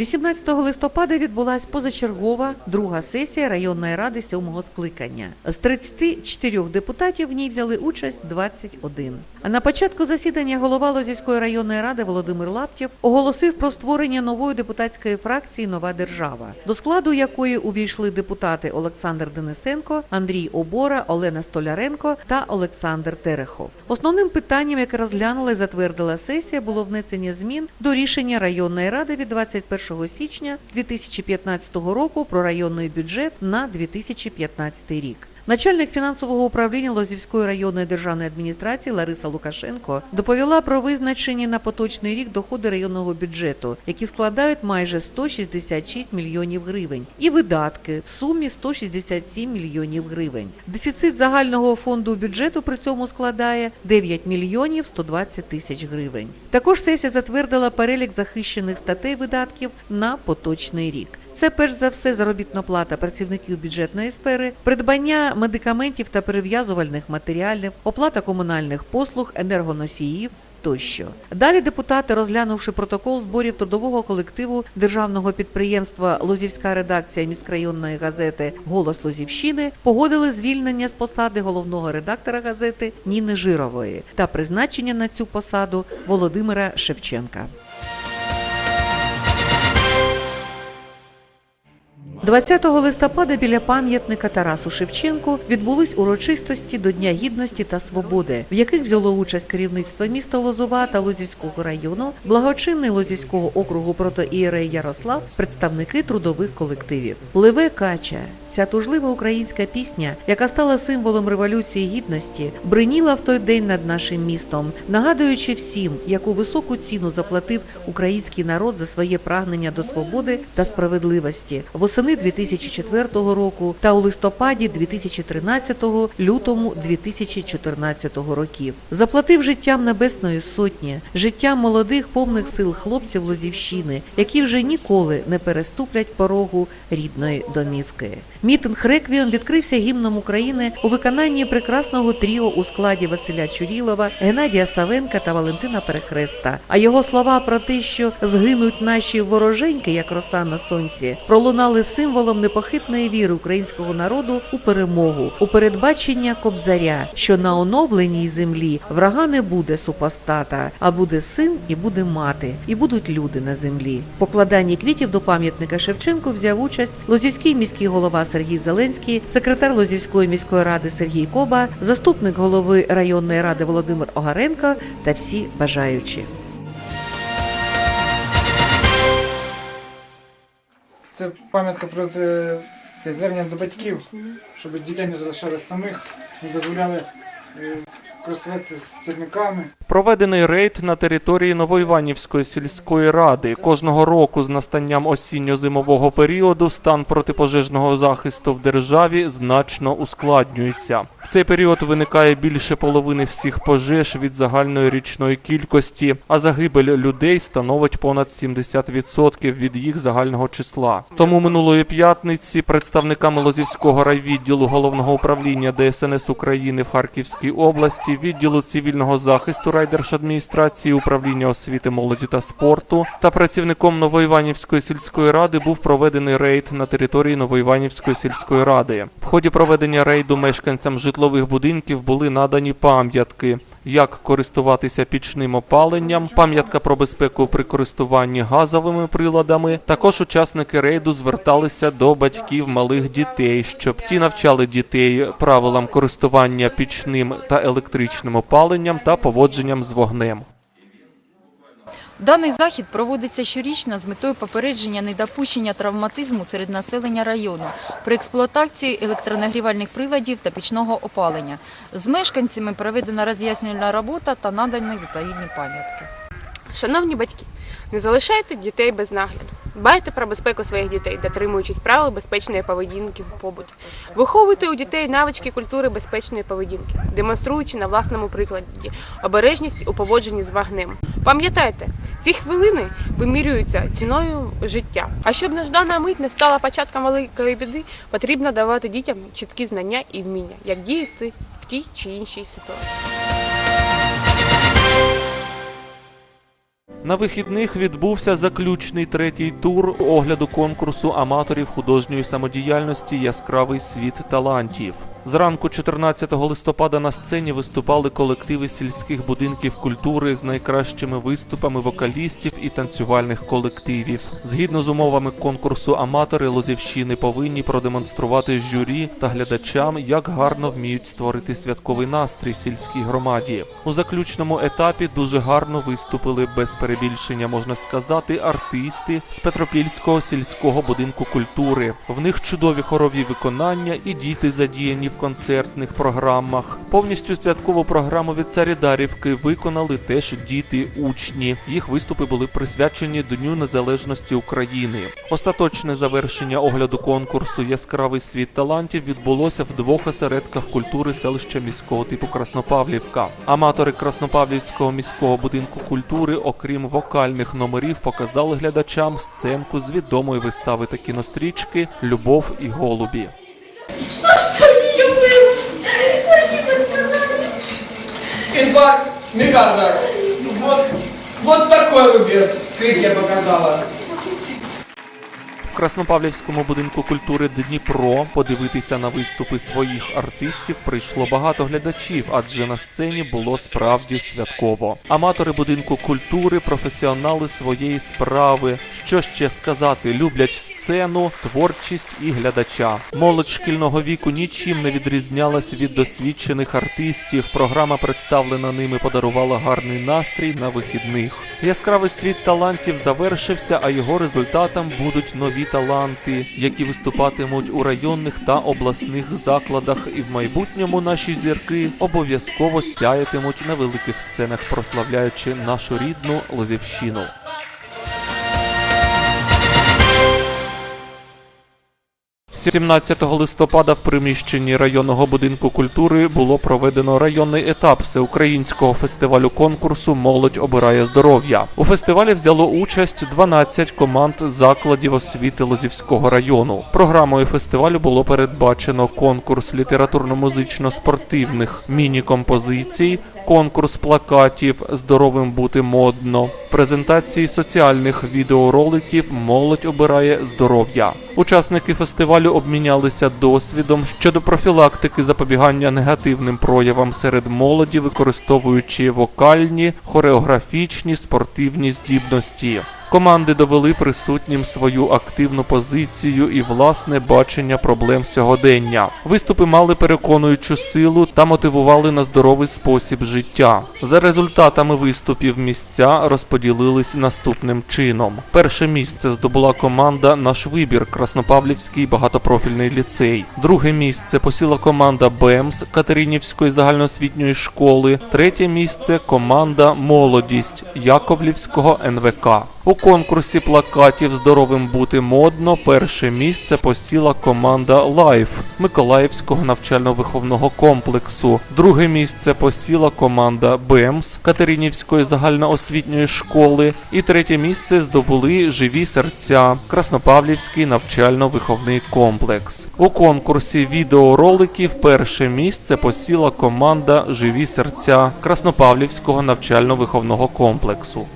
18 листопада відбулась позачергова друга сесія районної ради сьомого скликання. З 34 депутатів в ній взяли участь 21. А на початку засідання голова Лозівської районної ради Володимир Лаптєв оголосив про створення нової депутатської фракції Нова держава, до складу якої увійшли депутати Олександр Денисенко, Андрій Обора, Олена Столяренко та Олександр Терехов. Основним питанням, яке розглянула і затвердила сесія, було внесення змін до рішення районної ради від 21 січня 2015 року про районний бюджет на 2015 рік. Начальник фінансового управління Лозівської районної державної адміністрації Лариса Лукашенко доповіла про визначені на поточний рік доходи районного бюджету, які складають майже 166 мільйонів гривень, і видатки в сумі 167 мільйонів гривень. Дефіцит загального фонду бюджету при цьому складає 9 мільйонів 120 тисяч гривень. Також сесія затвердила перелік захищених статей видатків на поточний рік. Це перш за все заробітна плата працівників бюджетної сфери, придбання медикаментів та перев'язувальних матеріалів, оплата комунальних послуг, енергоносіїв. Тощо далі депутати, розглянувши протокол зборів трудового колективу державного підприємства Лозівська редакція міськрайонної газети Голос Лозівщини, погодили звільнення з посади головного редактора газети Ніни Жирової та призначення на цю посаду Володимира Шевченка. 20 листопада біля пам'ятника Тарасу Шевченку відбулись урочистості до Дня гідності та свободи, в яких взяло участь керівництво міста Лозова та Лозівського району, благочинний Лозівського округу протоієрей Ярослав, представники трудових колективів. Пливе кача. Ця тужлива українська пісня, яка стала символом революції гідності, бриніла в той день над нашим містом, нагадуючи всім, яку високу ціну заплатив український народ за своє прагнення до свободи та справедливості восени 2004 року та у листопаді 2013, лютому 2014 років. Заплатив життям Небесної Сотні, життям молодих повних сил хлопців Лозівщини, які вже ніколи не переступлять порогу рідної домівки. Мітинг Реквієм відкрився гімном України у виконанні прекрасного тріо у складі Василя Чурілова, Геннадія Савенка та Валентина Перехреста. А його слова про те, що згинуть наші вороженьки, як роса на сонці, пролунали символом непохитної віри українського народу у перемогу, у передбачення кобзаря, що на оновленій землі врага не буде супостата, а буде син і буде мати, і будуть люди на землі. Покладанні квітів до пам'ятника Шевченку взяв участь Лозівський міський голова Сергій Зеленський, секретар Лозівської міської ради Сергій Коба, заступник голови районної ради Володимир Огаренко та всі бажаючі. Це пам'ятка про це, це звернення до батьків, щоб дітей не залишали самих, не дозволяли е, користуватися сірниками. Проведений рейд на території Новоіванівської сільської ради. Кожного року з настанням осінньо-зимового періоду стан протипожежного захисту в державі значно ускладнюється. В цей період виникає більше половини всіх пожеж від загальної річної кількості, а загибель людей становить понад 70% від їх загального числа. Тому минулої п'ятниці представниками Лозівського райвідділу головного управління ДСНС України в Харківській області, відділу цивільного захисту райдержадміністрації, управління освіти, молоді та спорту та працівником Новоіванівської сільської ради був проведений рейд на території Новоіванівської сільської ради. В ході проведення рейду мешканцям житлових будинків були надані пам'ятки. Як користуватися пічним опаленням, пам'ятка про безпеку при користуванні газовими приладами. Також учасники рейду зверталися до батьків малих дітей, щоб ті навчали дітей правилам користування пічним та електричним опаленням та поводженням з вогнем. Даний захід проводиться щорічно з метою попередження недопущення травматизму серед населення району при експлуатації електронагрівальних приладів та пічного опалення. З мешканцями проведена роз'яснювальна робота та надані відповідні пам'ятки. Шановні батьки, не залишайте дітей без нагляду. Дбайте про безпеку своїх дітей, дотримуючись правил безпечної поведінки в побуті. Виховуйте у дітей навички культури безпечної поведінки, демонструючи на власному прикладі обережність у поводженні з вогнем. Пам'ятайте, ці хвилини вимірюються ціною життя. А щоб неждана мить не стала початком великої біди, потрібно давати дітям чіткі знання і вміння, як діяти в тій чи іншій ситуації. На вихідних відбувся заключний третій тур огляду конкурсу аматорів художньої самодіяльності Яскравий світ талантів. Зранку 14 листопада на сцені виступали колективи сільських будинків культури з найкращими виступами вокалістів і танцювальних колективів. Згідно з умовами конкурсу аматори Лозівщини повинні продемонструвати журі та глядачам, як гарно вміють створити святковий настрій сільській громаді. У заключному етапі дуже гарно виступили без перебільшення, можна сказати, артисти з Петропільського сільського будинку культури. В них чудові хорові виконання і діти задіяні в концертних програмах. Повністю святкову програму від Царідарівки виконали теж діти учні. Їх виступи були присвячені Дню Незалежності України. Остаточне завершення огляду конкурсу Яскравий світ талантів відбулося в двох осередках культури селища міського типу Краснопавлівка. Аматори Краснопавлівського міського будинку культури, окрім вокальних номерів, показали глядачам сценку з відомої вистави та кінострічки Любов і голубі. Что у Инфаркт миокарда. Вот, вот такой рубец. Скрик я показала. В Краснопавлівському будинку культури Дніпро подивитися на виступи своїх артистів прийшло багато глядачів, адже на сцені було справді святково. Аматори будинку культури, професіонали своєї справи. Що ще сказати, люблять сцену, творчість і глядача. Молодь шкільного віку нічим не відрізнялась від досвідчених артистів. Програма, представлена ними, подарувала гарний настрій на вихідних. Яскравий світ талантів завершився, а його результатом будуть нові таланти, які виступатимуть у районних та обласних закладах, і в майбутньому наші зірки обов'язково сяятимуть на великих сценах, прославляючи нашу рідну Лозівщину. – 17 листопада в приміщенні районного будинку культури було проведено районний етап всеукраїнського фестивалю конкурсу Молодь обирає здоров'я. У фестивалі взяло участь 12 команд закладів освіти Лозівського району. Програмою фестивалю було передбачено конкурс літературно-музично-спортивних міні-композицій, конкурс плакатів Здоровим бути модно, презентації соціальних відеороликів Молодь обирає здоров'я. Учасники фестивалю обмінялися досвідом щодо профілактики запобігання негативним проявам серед молоді, використовуючи вокальні, хореографічні, спортивні здібності. Команди довели присутнім свою активну позицію і власне бачення проблем сьогодення. Виступи мали переконуючу силу та мотивували на здоровий спосіб життя. За результатами виступів місця розподілились наступним чином: перше місце здобула команда Наш вибір Краснопавлівський багатопрофільний ліцей. Друге місце посіла команда БЕМС Катеринівської загальноосвітньої школи. Третє місце команда Молодість Яковлівського НВК. У конкурсі плакатів Здоровим бути модно перше місце посіла команда Лайф Миколаївського навчально-виховного комплексу. Друге місце посіла команда БЕМС Катеринівської загальноосвітньої школи. І третє місце здобули живі серця Краснопавлівський навчально-виховний комплекс. У конкурсі відеороликів перше місце посіла команда Живі серця Краснопавлівського навчально-виховного комплексу.